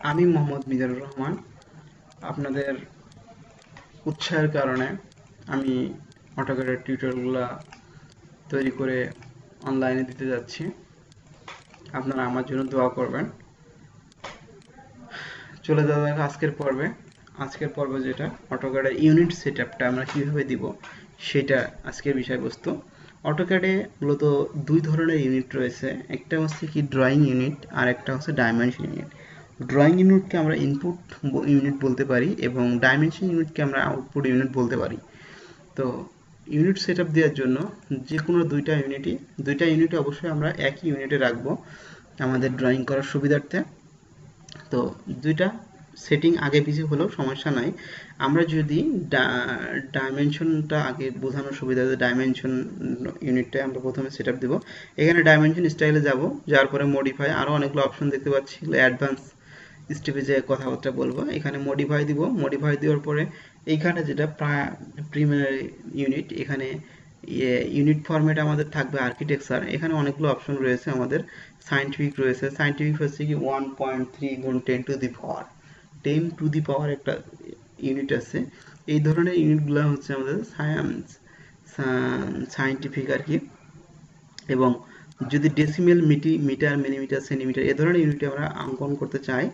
আমি মোহাম্মদ মিজানুর রহমান। আপনাদের উৎসাহের কারণে আমি অটোক্যাডের টিউটোরিয়ালগুলো তৈরি করে অনলাইনে দিতে যাচ্ছি। আপনারা আমার জন্য দোয়া করবেন। চলে যাওয়া আজকের পর্বে। আজকের পর্বে যেটা, অটোক্যাডের ইউনিট সেট আপটা আমরা কীভাবে দিব সেটা আজকের বিষয়বস্তু। অটোক্যাডে মূলত দুই ধরনের ইউনিট রয়েছে। একটা হচ্ছে কি ড্রয়িং ইউনিট, আর একটা হচ্ছে ডাইমেনশন ইউনিট। ড্রয়িং ইউনিটকে আমরা ইনপুট ইউনিট বলতে পারি এবং ডাইমেনশন ইউনিটকে আমরা আউটপুট ইউনিট বলতে পারি। তো ইউনিট সেট দেওয়ার জন্য যে কোনো দুইটা ইউনিটই দুইটা ইউনিট অবশ্যই আমরা একই ইউনিটে রাখব আমাদের ড্রয়িং করার সুবিধার্থে। তো দুইটা সেটিং আগে পিছিয়ে হলেও সমস্যা নাই। আমরা যদি ডাইমেনশনটা আগে বোঝানোর সুবিধা ডাইমেনশন ইউনিটটা আমরা প্রথমে সেট আপ দেবো। এখানে ডাইমেনশন স্টাইলে যাব যার পরে মডিফাই আরও অনেকগুলো অপশন দেখতে পাচ্ছি অ্যাডভান্স স্টেপে যে কথাবার্তা বলব, এখানে মডিফাই দিব। মডিফাই দেওয়ার পরে এইখানে যেটা প্রিমিনারি ইউনিট এখানে ইউনিট ফরম্যাট আমাদের থাকবে আর্কিটেকচার এখানে অনেকগুলো অপশন রয়েছে আমাদের। সাইন্টিফিক রয়েছে। সাইন্টিফিক হচ্ছে কি ওয়ান পয়েন্ট থ্রি গুণ ten to the power ten to the power একটা ইউনিট আছে। এই ধরনের ইউনিটগুলো হচ্ছে আমাদের সায়েন্স সাইন্টিফিক আর কি। এবং যদি ডেসিমেল মিটি মিটার মিলিমিটার সেন্টিমিটার এ ধরনের ইউনিটে আমরা অঙ্কন করতে চাই,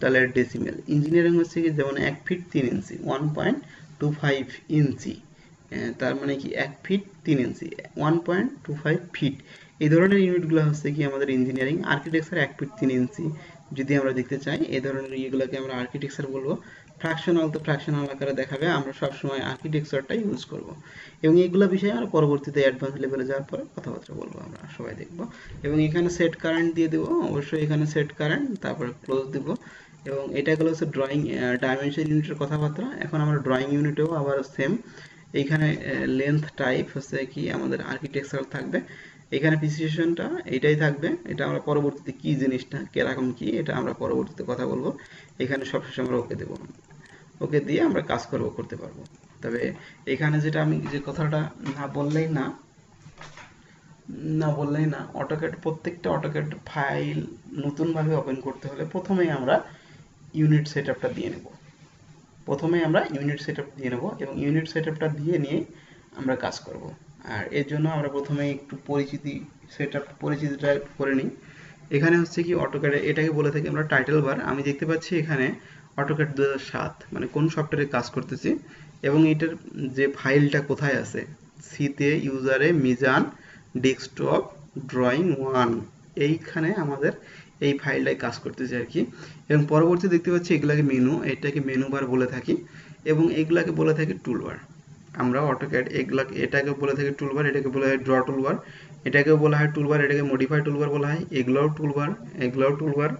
তাহলে ডেসিমেল ইঞ্জিনিয়ারিং হচ্ছে কি যেমন এক ফিট তিন inch one point two five inch তার মানে কি এক ফিট তিন inch one point two five feet এই ধরনের ইউনিটগুলো হচ্ছে কি আমাদের ইঞ্জিনিয়ারিং আর্কিটেকচার এক ফিট তিন ইঞ্চি যদি আমরা দেখতে চাই, এই ধরনের ইয়েগুলোকে আমরা আর্কিটেকচার বলব। ফ্র্যাকশনাল তো ফ্র্যাকশনাল আকারে দেখাবে, আমরা সবসময় আর্কিটেকচারটা ইউজ করব। এবং এইগুলো বিষয়ে আমরা পরবর্তীতে অ্যাডভান্স লেভেলে যাওয়ার পরে কথাবার্তা বলব আমরা, সবাই দেখব। এবং এখানে সেট কারেন্ট দিয়ে দেবো অবশ্যই এখানে সেট কারেন্ট তারপরে ক্লোজ দিব। এবং এটা গেলো হচ্ছে ড্রয়িং ডাইমেনশন ইউনিটের কথাবার্তা। এখন আমরা ড্রয়িং ইউনিটেও আবার সেম এইখানে লেন্থ টাইপ হচ্ছে কি, আমাদের আর্কিটেকচার থাকবে। এখানে প্রিসিশনটা এটাই থাকবে, এটা আমরা পরবর্তীতে কি জিনিসটা, কীরকম কি, এটা আমরা পরবর্তীতে কথা বলব। এখানে সবশেষে আমরা ওকে দেবো। ওকে দিয়ে আমরা কাজ করব, করতে পারব। তবে এখানে যেটা আমি যে কথাটা না বললেই না না বললেই না অটোক্যাড প্রত্যেকটা অটোক্যাড ফাইল নতুনভাবে ওপেন করতে হলে প্রথমেই আমরা ইউনিট সেট দিয়ে নেব। প্রথমে আমরা ইউনিট সেট দিয়ে নেব এবং ইউনিট সেট দিয়ে নিয়ে আমরা কাজ করব। আর এর জন্য আমরা প্রথমে একটু পরিচিতি সেট পরিচিতিটা করে নিই। এখানে হচ্ছে কি অটোক্যাডে এটাকে বলে থাকি আমরা টাইটেল বার আমি দেখতে পাচ্ছি এখানে অটোক্যাড দু মানে কোন সফটওয়্যারে কাজ করতেছি এবং এটার যে ফাইলটা কোথায় আছে সিতে ইউজারে মিজান ডেস্কটপ ড্রয়িং ওয়ান এইখানে আমাদের এই ফাইলটায় কাজ করতেছি আর কি। এবং পরবর্তী দেখতে পাচ্ছি এগুলাকে মেনু এটাকে মেনু বার বলে থাকি এবং এগুলাকে বলে থাকি টুলবার আমরা অটোক্যাড এগুলা, এটাকে বলে থাকি টুলবার এটাকে বলা হয় ড্র টুলবার এটাকেও বলা হয় টুলবার এটাকে মডিফাই টুলবার বলা হয়, এগুলোও টুলবার এগুলোও টুলবার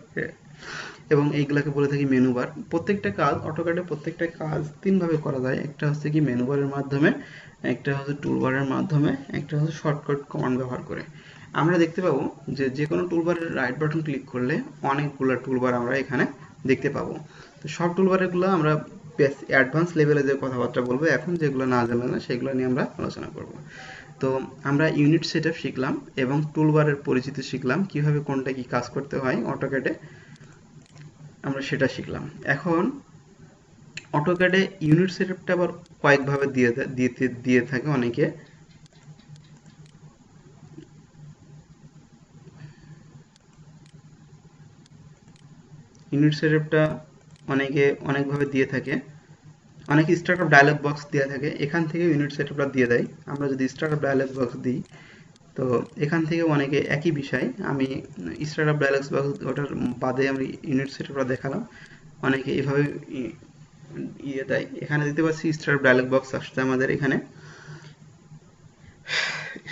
এবং এইগুলাকে বলে থাকি মেনু বার প্রত্যেকটা কাজ, অটোক্যাডে প্রত্যেকটা কাজ তিনভাবে করা যায়। একটা হচ্ছে কি মেনু বারের মাধ্যমে, একটা হচ্ছে টুলবারের মাধ্যমে, একটা হচ্ছে শর্টকাট কমান্ড ব্যবহার করে। আমরা দেখতে পাবো যে যে কোনো টুলবারের রাইট বাটন ক্লিক করলে অনেকগুলো টুলবার আমরা এখানে দেখতে পাবো। তো সব টুলবারগুলো আমরা অ্যাডভান্স লেভেলে যে কথাবার্তা বলব, এখন যেগুলো না জানলে না, সেগুলো নিয়ে আমরা আলোচনা করব। তো আমরা ইউনিট সেট শিখলাম এবং টুলবারের পরিচিতি শিখলাম, কীভাবে কোনটা কি কাজ করতে হয় অটোক্যাডে। আমরা সেটা শিখলাম। এখন অটোক্যাডে ইউনিট সেটআপটা আবার কয়েকভাবে দিয়ে দিতে, দিয়ে থাকে অনেকে। ইউনিট সেটআপটা অনেকে অনেকভাবে দিয়ে থাকে। অনেকে স্টার্টআপ ডায়ালগ বক্স দিয়ে থাকে। এখান থেকে ইউনিট সেটআপটা দিয়ে দেয়। আমরা যদি স্টার্টআপ ডায়ালগ বক্স দিই তো এখান থেকে অনেকে একই বিষয়। আমি স্টার্টআপ ডায়লগস বক্স ওটার বাদে আমি ইউনিট সেটআপটা দেখালাম। অনেকে এভাবে ইয়ে দেয়। এখানে দিতে পারছি স্টার্টআপ ডায়ালগ বক্স আসছে আমাদের এখানে।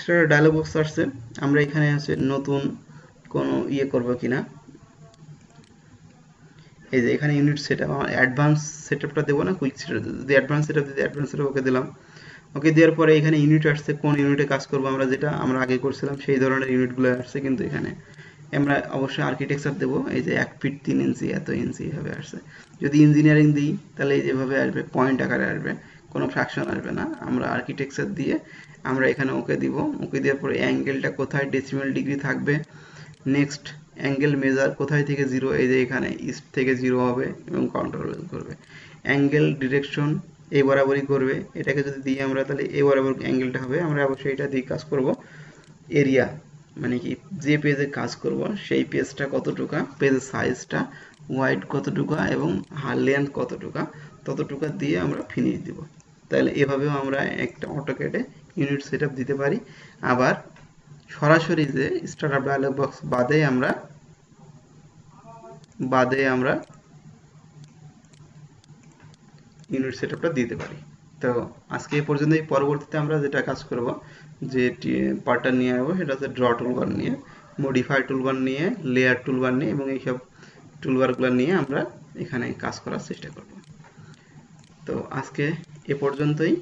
স্টার্টআপ ডায়লগ বক্স আসছে। আমরা এখানে আছে নতুন কোনো ইয়ে করব কিনা। এই যে এখানে ইউনিট সেটআপ আমার অ্যাডভান্স সেটআপটা দেবো না কুইক সেটআপ যদি অ্যাডভান্স সেটআপ দিতে অ্যাডভান্স সেটআপ ওকে দিলাম। ওকে, দেওয়ার পরে এখানে ইউনিট আসছে, কোন ইউনিটে কাজ করব আমরা যেটা আমরা আগে করছিলাম, সেই ধরনের ইউনিটগুলো আসছে কিন্তু এখানে। আমরা অবশ্যই আর্কিটেকচার দেবো, এই যে এক ফিট তিন ইঞ্চি, এত ইঞ্চি এভাবে আসছে। যদি ইঞ্জিনিয়ারিং দিই, তাহলে এই যেভাবে আসবে পয়েন্ট আকারে আসবে, কোনো ফ্র্যাকশন আসবে না। আমরা আর্কিটেকচার দিয়ে আমরা এখানে ওকে দিব, ওকে দেওয়ার পরে অ্যাঙ্গেলটা কোথায় ডেসিমেল ডিগ্রি থাকবে নেক্সট অ্যাঙ্গেল মেজার কোথায় থেকে জিরো এই যে এখানে ইস্ট থেকে জিরো হবে এবং কাউন্টার করবে। অ্যাঙ্গেল ডিরেকশন এই বরাবরই করবে। এটাকে যদি দিই আমরা, তাহলে এই বরাবর অ্যাঙ্গেলটা হবে। আমরা অবশ্যই এটা দিয়ে কাজ করব। এরিয়া মানে কি, যে পেজে কাজ করব, সেই পেজটা কতটুকা পেজের সাইজটা ওয়াইড কতটুকু এবং লেন্থ কতটুকা, ততটুকু দিয়ে আমরা ফিনিশ দিব। তাহলে এভাবেও আমরা একটা অটোকেটে ইউনিট সেট দিতে পারি। আবার সরাসরি যে স্টার্টআপ ডায়ালগ বক্স বাদে আমরা বাদে আমরা ইউনিট সেটআপটা দিতে পারি। তো আজকে এই পর্যন্তই। পরবর্তীতে আমরা যেটা কাজ করব, যে পার্টটা নিয়ে আসব সেটা হচ্ছে ড্র টুলবার নিয়ে মডিফাই টুলবার নিয়ে লেয়ার টুলবার নিয়ে এবং এইসব টুলবারগুলো নিয়ে আমরা এখানে কাজ করার চেষ্টা করব। তো আজকে এ পর্যন্তই।